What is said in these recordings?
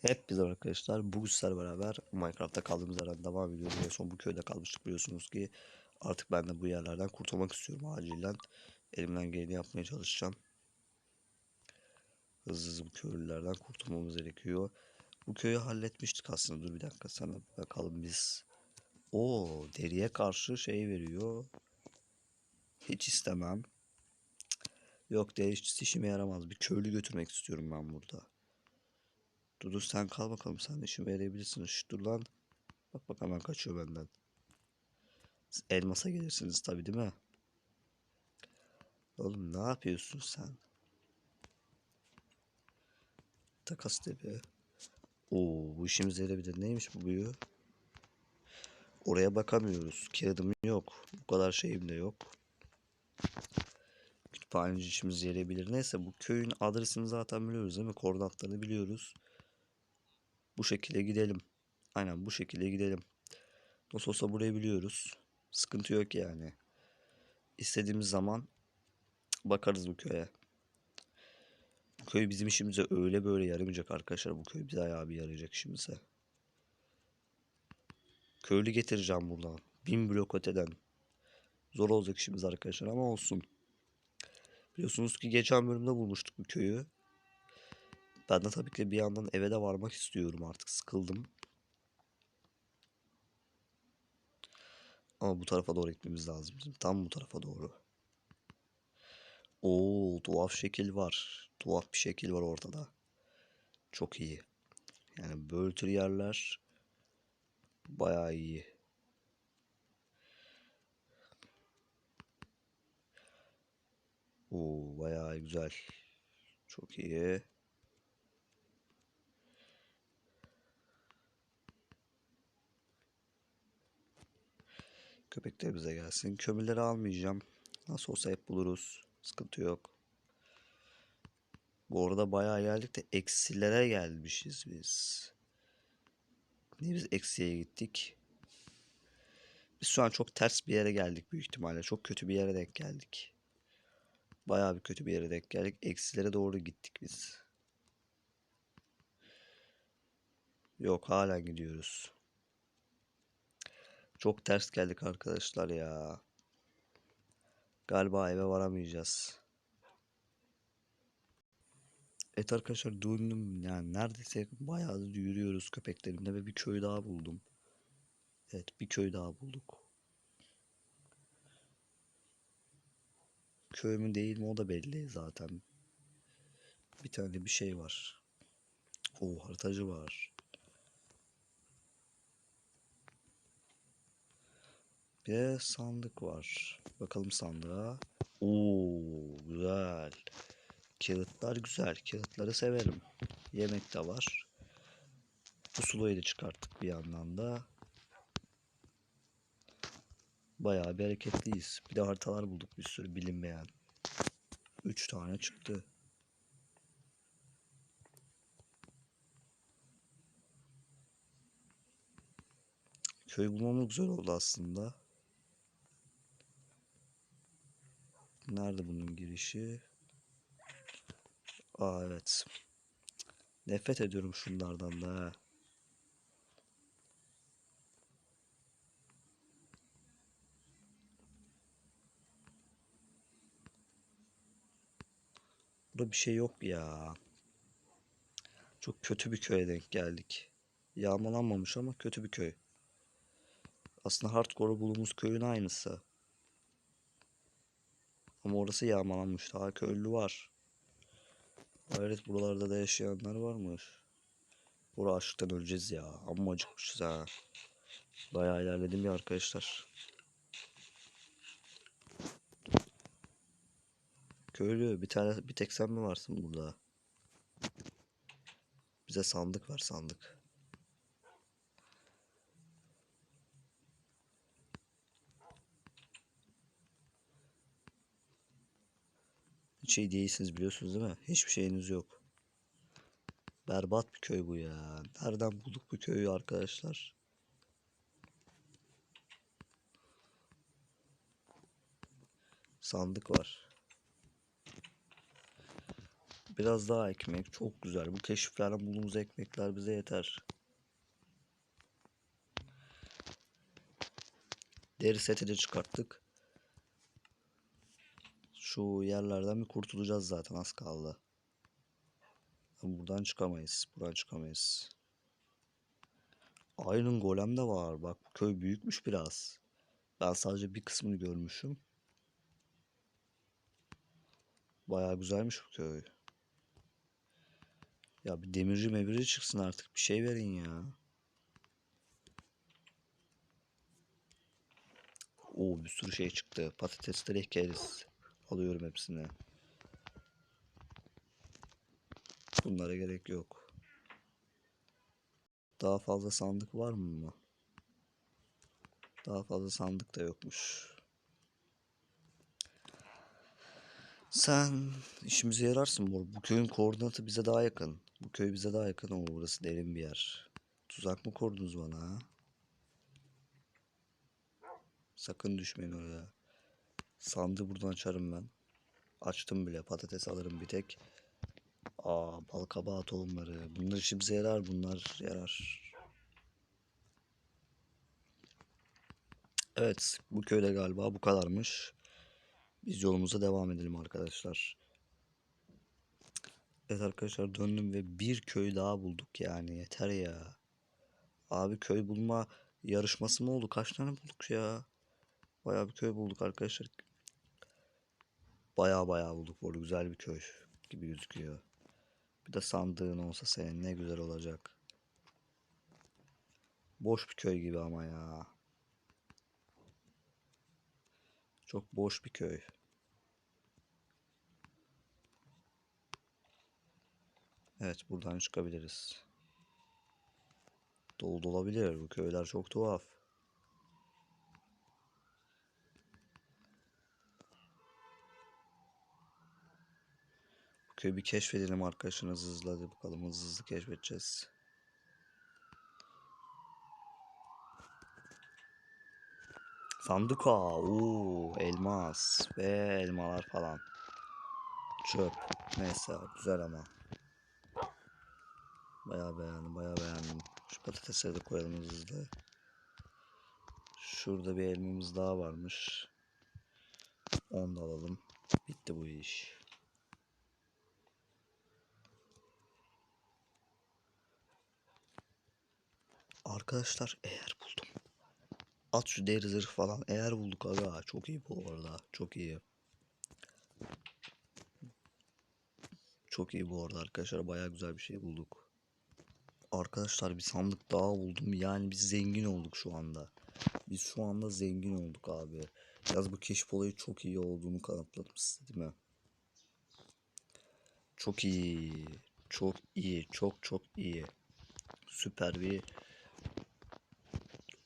Hepinize arkadaşlar bu sizlerle beraber Minecraft'ta kaldığımız yerden devam ediyoruz. En son bu köyde kalmıştık biliyorsunuz ki artık ben de bu yerlerden kurtulmak istiyorum acilen. Elimden geleni yapmaya çalışacağım. Hızlı hızlı bu köylülerden kurtulmamız gerekiyor. Bu köyü halletmiştik aslında. Dur bir dakika sana bakalım biz. O deriye karşı şey veriyor. Hiç istemem. Yok deri hiç işime yaramaz. Bir köylü götürmek istiyorum ben burada. Dudu sen kal bakalım sen de işime yarayabilirsin. Şş, dur lan. Bak bak hemen kaçıyor benden. Siz elmasa gelirsiniz tabi değil mi? Oğlum ne yapıyorsun sen? Takas tepe. Oo bu işimize yarayabilir. Neymiş bu büyü? Oraya bakamıyoruz. Kağıdım yok. Bu kadar şeyim de yok. Kütüphaneci işimize yarayabilir. Neyse bu köyün adresini zaten biliyoruz değil mi? Koordinatlarını biliyoruz. Bu şekilde gidelim. Aynen bu şekilde gidelim. Nasıl olsa burayı biliyoruz. Sıkıntı yok yani. İstediğimiz zaman bakarız bu köye. Bu köy bizim işimize öyle böyle yaramayacak arkadaşlar. Bu köy bize ayağı bir yarayacak işimize. Köylü getireceğim buradan. Bin blok öteden. Zor olacak işimiz arkadaşlar ama olsun. Biliyorsunuz ki geçen bölümde bulmuştuk bu köyü. Ben de tabii ki bir yandan eve de varmak istiyorum artık sıkıldım. Ama bu tarafa doğru gitmemiz lazım bizim. Tam bu tarafa doğru. Oo tuhaf şekil var. Tuhaf bir şekil var ortada. Çok iyi. Yani böyle tür yerler bayağı iyi. Oo bayağı güzel. Çok iyi. Köpekler bize gelsin. Kömürleri almayacağım. Nasıl olsa hep buluruz. Sıkıntı yok. Bu arada bayağı geldik de eksilere gelmişiz biz. Niye biz eksiye gittik? Biz şu an çok ters bir yere geldik büyük ihtimalle. Çok kötü bir yere denk geldik. Bayağı bir kötü bir yere denk geldik. Eksilere doğru gittik biz. Yok halen gidiyoruz. Çok ters geldik arkadaşlar ya. Galiba eve varamayacağız. Evet arkadaşlar döndüm yani neredeyse bayağı yürüyoruz köpeklerimle ve bir köy daha buldum. Evet bir köy daha bulduk. Köy mü değil mi o da belli zaten. Bir tane bir şey var. O haritacı var. Bir sandık var. Bakalım sandığa. Oo güzel. Kağıtlar güzel. Kağıtları severim. Yemek de var. Pusulayı da çıkarttık bir yandan da. Bayağı bir hareketliyiz. Bir de haritalar bulduk bir sürü bilinmeyen. Üç tane çıktı. Köy bulmamız güzel oldu aslında. Nerede bunun girişi? Aa evet. Nefret ediyorum şunlardan da. Burada bir şey yok ya. Çok kötü bir köye denk geldik. Yağmalanmamış ama kötü bir köy. Aslında hardcore bulduğumuz köyün aynısı. Ama orası yağmalanmış. Daha köylü var. Evet buralarda da yaşayanlar varmış. Bura açlıktan öleceğiz ya. Amma acıkmışız ha. Bayağı ilerledim ya arkadaşlar. Köylü bir tane bir tek sen mi varsın burada? Bize sandık var sandık. Şey değilsiniz biliyorsunuz değil mi? Hiçbir şeyiniz yok. Berbat bir köy bu ya. Nereden bulduk bu köyü arkadaşlar? Sandık var. Biraz daha ekmek. Çok güzel. Bu keşiflerden bulduğumuz ekmekler bize yeter. Deri seti de çıkarttık. Şu yerlerden bir kurtulacağız zaten az kaldı. Buradan çıkamayız. Buradan çıkamayız. Iron Golem de var. Bak bu köy büyükmüş biraz. Ben sadece bir kısmını görmüşüm. Bayağı güzelmiş bu köy. Ya bir demirci memirci çıksın artık. Bir şey verin ya. Oo bir sürü şey çıktı. Patatesleri ekeriz. Alıyorum hepsini. Bunlara gerek yok. Daha fazla sandık var mı? Daha fazla sandık da yokmuş. Sen işimize yararsın bu. Bu köyün koordinatı bize daha yakın. Bu köy bize daha yakın ama burası derin bir yer. Tuzak mı kurdunuz bana? Sakın düşmeyin oraya. Sandığı buradan açarım ben. Açtım bile. Patates alırım bir tek. Aa bal kabağı tohumları. Bunlar işimize yarar. Bunlar yarar. Evet. Bu köyde galiba bu kadarmış. Biz yolumuza devam edelim arkadaşlar. Evet arkadaşlar döndüm ve bir köy daha bulduk yani yeter ya. Abi köy bulma yarışması mı oldu? Kaç tane bulduk ya? Bayağı bir köy bulduk arkadaşlar. Bayağı bayağı bulduk. Bu arada güzel bir köy gibi gözüküyor. Bir de sandığın olsa senin ne güzel olacak. Boş bir köy gibi ama ya. Çok boş bir köy. Evet buradan çıkabiliriz. Dolu dolabilir. Bu köyler çok tuhaf. Köyü bir keşfedelim arkadaşlar hızlı hadi bakalım hızlı hızlı keşfedeceğiz. Sandık ağa. Oo, elmas ve elmalar falan. Çöp. Neyse güzel ama. Bayağı beğendim, bayağı beğendim. Şu patatesleri de koyalım hızlı. Şurada bir elmamız daha varmış. Onu da alalım. Bitti bu iş. Arkadaşlar eğer buldum. At şu deri zırh falan. Eğer bulduk aga. Çok iyi bu arada. Çok iyi. Çok iyi bu arada arkadaşlar. Bayağı güzel bir şey bulduk. Arkadaşlar bir sandık daha buldum. Yani biz zengin olduk şu anda. Biz şu anda zengin olduk abi. Yaz bu keşif olayı çok iyi olduğunu kanıtladım size değil mi? Çok iyi. Çok iyi. Çok çok iyi. Süper bir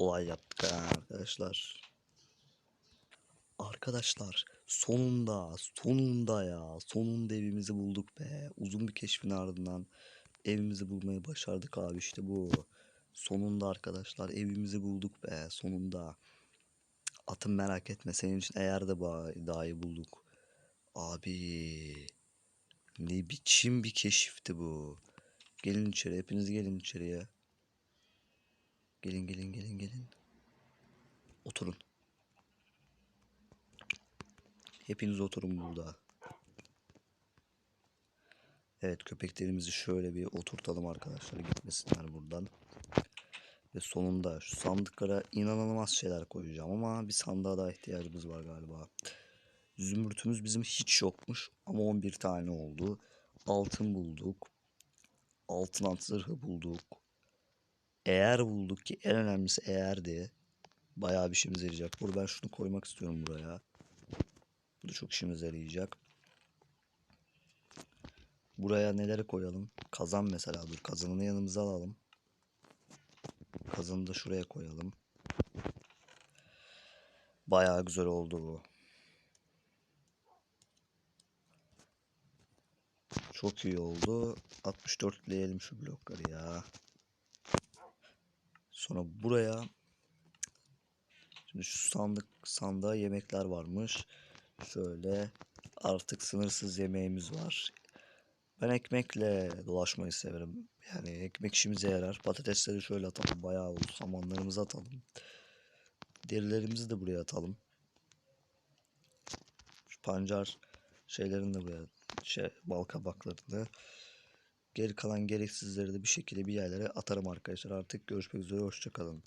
olay yaptık ha arkadaşlar. Arkadaşlar sonunda sonunda ya sonunda evimizi bulduk be. Uzun bir keşfin ardından evimizi bulmayı başardık abi işte bu. Sonunda arkadaşlar evimizi bulduk be sonunda. Atım merak etme senin için eğer de dahi bulduk. Abi ne biçim bir keşifti bu. Gelin içeri hepiniz gelin içeriye. Gelin gelin gelin gelin. Oturun. Hepiniz oturun burada. Evet köpeklerimizi şöyle bir oturtalım arkadaşlar gitmesinler buradan. Ve sonunda şu sandıklara inanılmaz şeyler koyacağım ama bir sandığa daha ihtiyacımız var galiba. Zümrütümüz bizim hiç yokmuş ama 11 tane oldu. Altın bulduk. Altın at zırhı bulduk. Eğer bulduk ki en önemlisi eğerdi. Bayağı bir işimize yarayacak. Burada ben şunu koymak istiyorum buraya. Bu da çok işimize yarayacak. Buraya neleri koyalım? Kazan mesela dur. Kazanını yanımıza alalım. Kazanı da şuraya koyalım. Bayağı güzel oldu bu. Çok iyi oldu. 64'leyelim şu blokları ya. Sonra buraya Şimdi şu sandık sandığa yemekler varmış. Şöyle artık sınırsız yemeğimiz var. Ben ekmekle dolaşmayı severim. Yani ekmek işimize yarar. Patatesleri şöyle atalım. Bayağı oldu. Samanlarımızı atalım. Derilerimizi de buraya atalım. Şu pancar şeylerini de buraya şey bal kabaklarını. Geri kalan gereksizleri de bir şekilde bir yerlere atarım arkadaşlar. Artık görüşmek üzere. Hoşçakalın.